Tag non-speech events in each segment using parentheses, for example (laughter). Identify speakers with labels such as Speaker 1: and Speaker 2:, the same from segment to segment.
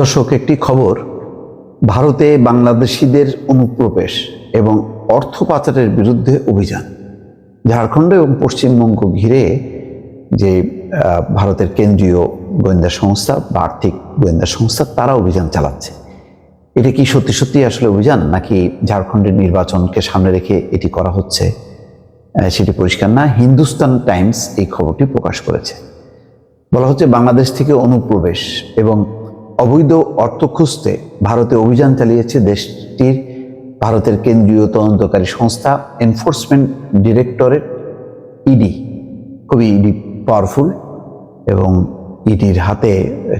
Speaker 1: দর্শক, একটি খবর। ভারতে বাংলাদেশিদের অনুপ্রবেশ এবং অর্থ পাচারের বিরুদ্ধে অভিযান। ঝাড়খণ্ড এবং পশ্চিমবঙ্গ ঘিরে যে ভারতের কেন্দ্রীয় গোয়েন্দা সংস্থা বা আর্থিক গোয়েন্দা সংস্থা, তারা অভিযান চালাচ্ছে। এটা কি সত্যি সত্যি আসলে অভিযান, নাকি ঝাড়খণ্ডের নির্বাচনকে সামনে রেখে এটি করা হচ্ছে? সেটি পরিষ্কার না। হিন্দুস্তান টাইমস এই খবরটি প্রকাশ করেছে। বলা হচ্ছে বাংলাদেশ থেকে অনুপ্রবেশ এবং অবৈধ অর্থ খুঁজতে ভারতে অভিযান চালিয়েছে দেশটির ভারতের কেন্দ্রীয় তদন্তকারী সংস্থা এনফোর্সমেন্ট ডিরেক্টরেট ইডি খুবই ইডি পাওয়ারফুল এবং ইডির হাতে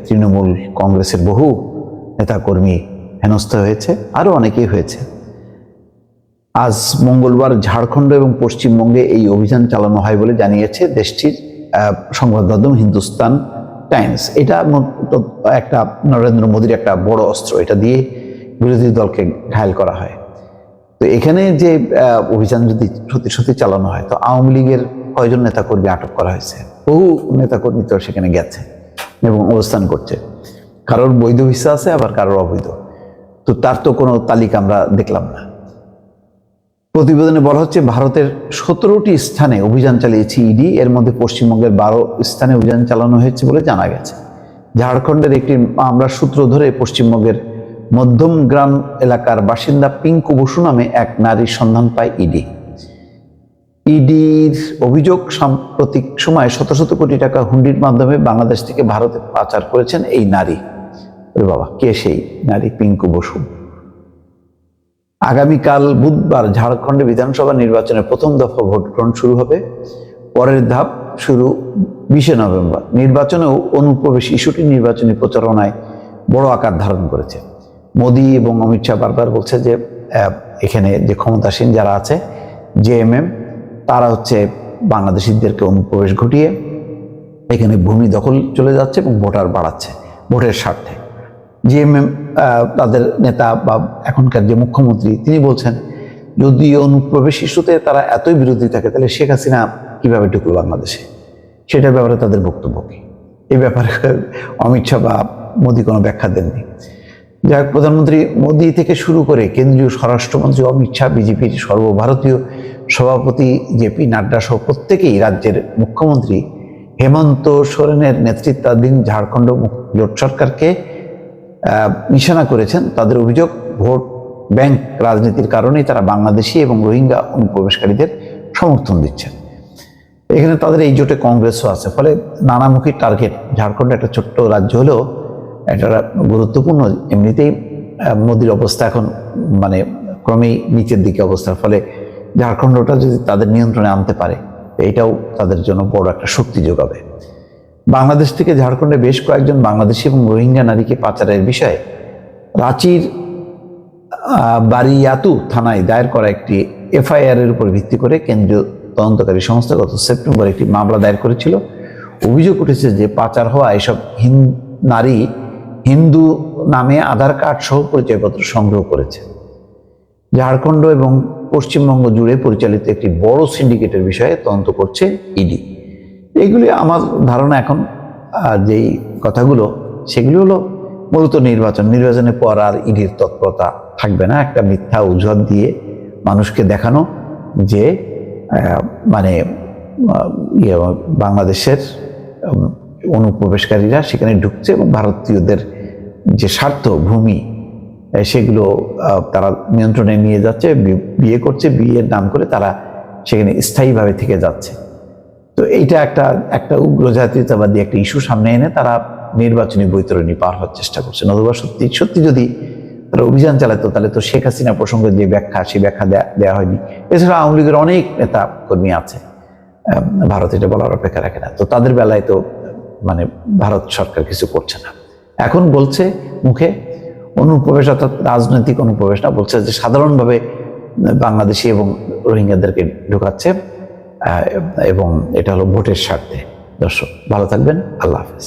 Speaker 1: তৃণমূল কংগ্রেসের বহু নেতাকর্মী হেনস্থ হয়েছে, আরও অনেকেই হয়েছে। আজ মঙ্গলবার ঝাড়খণ্ড এবং পশ্চিমবঙ্গে এই অভিযান চালানো হয় বলে জানিয়েছে দেশটির সংবাদ মাধ্যম হিন্দুস্তান। টাইমস এটা একটা নরেন্দ্র মোদীর একটা বড় অস্ত্র, এটা দিয়ে বিরোধী দলকে ঘায়ল করা হয়। তো এখানে যে অভিযান যদি সত্যি সত্যি চালানো হয়, তো আওয়ামী লীগের কয়জন নেতাকর্মী আটক করা হয়েছে? বহু নেতাকর্মী তো সেখানে গেছে এবং অবস্থান করছে। কারোর বৈধ ভিসা আছে, আবার কারোর অবৈধ। তো তার তো কোনো তালিকা আমরা দেখলাম না। প্রতিবেদনে বলা হচ্ছে ভারতের সতেরোটি স্থানে অভিযান চালিয়েছে ইডি। এর মধ্যে পশ্চিমবঙ্গের বারো স্থানে অভিযান চালানো হয়েছে বলে জানা গেছে। ঝাড়খণ্ডের একটি আমরা সূত্র ধরে পশ্চিমবঙ্গের মধ্যম গ্রাম এলাকার বাসিন্দা পিঙ্কু বসু নামে এক নারীর সন্ধান পায় ইডি। ইডির অভিযোগ, সাম্প্রতিক সময়ে শত শত কোটি টাকা হুন্ডির মাধ্যমে বাংলাদেশ থেকে ভারতে পাচার করেছেন এই নারী। বাবা, কে সেই নারী পিঙ্কু বসু? আগামীকাল বুধবার ঝাড়খণ্ডে বিধানসভা নির্বাচনের প্রথম দফা ভোট গ্রহণ শুরু হবে। পরের ধাপ শুরু বিশে নভেম্বর। নির্বাচনেও অনুপ্রবেশ ইস্যুটি নির্বাচনী প্রচারণায় বড় আকার ধারণ করেছে। মোদী এবং অমিত শাহ বারবার বলছে যে এখানে যে ক্ষমতাসীন যারা আছে জেএমএম তারা হচ্ছে বাংলাদেশিদেরকে অনুপ্রবেশ ঘটিয়ে এখানে ভূমি দখল চলে যাচ্ছে এবং ভোটার বাড়াচ্ছে, ভোটের স্বার্থে। জিএমএম তাদের নেতা বা এখনকার যে মুখ্যমন্ত্রী, তিনি বলছেন, যদি অনুপ্রবেশ ইস্যুতে তারা এতই বিরোধী থাকে, তাহলে শেখ হাসিনা কীভাবে ঢুকলো বাংলাদেশে? সেটার ব্যাপারে তাদের বক্তব্য কি? এই ব্যাপারে (laughs) অমিত শাহ বা মোদী কোনো ব্যাখ্যা দেননি। যাই প্রধানমন্ত্রী মোদী থেকে শুরু করে কেন্দ্রীয় স্বরাষ্ট্রমন্ত্রী অমিত শাহ, বিজেপির সর্বভারতীয় সভাপতি জেপি নাড্ডা সহ প্রত্যেকেই রাজ্যের মুখ্যমন্ত্রী হেমন্ত সোরেনের নেতৃত্বাধীন ঝাড়খণ্ড জোট সরকারকে নিশানা করেছেন। তাদের অভিযোগ, ভোট ব্যাংক রাজনীতির কারণেই তারা বাংলাদেশি এবং রোহিঙ্গা অনুপ্রবেশকারীদের সমর্থন দিচ্ছেন। এখানে তাদের এই জোটে কংগ্রেসও আছে, ফলে নানামুখী টার্গেট। ঝাড়খণ্ড একটা ছোট্ট রাজ্য হলেও একটা গুরুত্বপূর্ণ। এমনিতেই মোদির অবস্থা এখন মানে ক্রমেই নিচের দিকে অবস্থার ফলে ঝাড়খণ্ডটা যদি তাদের নিয়ন্ত্রণে আনতে পারে এটাও তাদের জন্য বড় একটা শক্তি যোগাবে। বাংলাদেশ থেকে ঝাড়খণ্ডে বেশ কয়েকজন বাংলাদেশি এবং রোহিঙ্গা নারীকে পাচারের বিষয়ে রাঁচির বারিয়াতু থানায় দায়ের করা একটি এফআইআর এর উপর ভিত্তি করে কেন্দ্রীয় তদন্তকারী সংস্থা গত সেপ্টেম্বর একটি মামলা দায়ের করেছিল। অভিযোগ উঠেছে যে পাচার হওয়া এসব নারী হিন্দু নামে আধার কার্ড সহ পরিচয়পত্র সংগ্রহ করেছে। ঝাড়খণ্ড এবং পশ্চিমবঙ্গ জুড়ে পরিচালিত একটি বড় সিন্ডিকেটের বিষয়ে তদন্ত করছে ইডি। এগুলি আমার ধারণা এখন যেই কথাগুলো, সেগুলি হলো মূলত নির্বাচন। নির্বাচনের পর আর ইডির তৎপরতা থাকবে না। একটা মিথ্যা অজুহাত দিয়ে মানুষকে দেখানো যে মানে ইয়ে বাংলাদেশের অনুপ্রবেশকারীরা সেখানে ঢুকছে এবং ভারতীয়দের যে স্বার্থ, ভূমি সেগুলো তারা নিয়ন্ত্রণে নিয়ে যাচ্ছে বিয়ে করছে, বিয়ের নাম করে তারা সেখানে স্থায়ীভাবে থেকে যাচ্ছে। তো এইটা একটা একটা উগ্র জাতীয়তাবাদী একটা ইস্যু সামনে এনে তারা নির্বাচনী বৈতরণী পার হওয়ার চেষ্টা করছে। নতুবা সত্যি সত্যি যদি তারা অভিযান চালাতো, তাহলে তো শেখ হাসিনা প্রসঙ্গে যে ব্যাখ্যা, সেই ব্যাখ্যা দেওয়া হয়নি। এছাড়া আওয়ামী লীগের অনেক নেতা কর্মী আছে ভারত এটা বলার অপেক্ষা রাখে না। তো তাদের বেলায় তো মানে ভারত সরকার কিছু করছে না। এখন বলছে মুখে, অনুপ্রবেশ অর্থাৎ রাজনৈতিক অনুপ্রবেশ না, বলছে যে সাধারণভাবে বাংলাদেশি এবং রোহিঙ্গাদেরকে ঢুকাচ্ছে। এবং এটা হলো ভোটের স্বার্থে। দর্শক ভালো থাকবেন। আল্লাহ হাফেজ।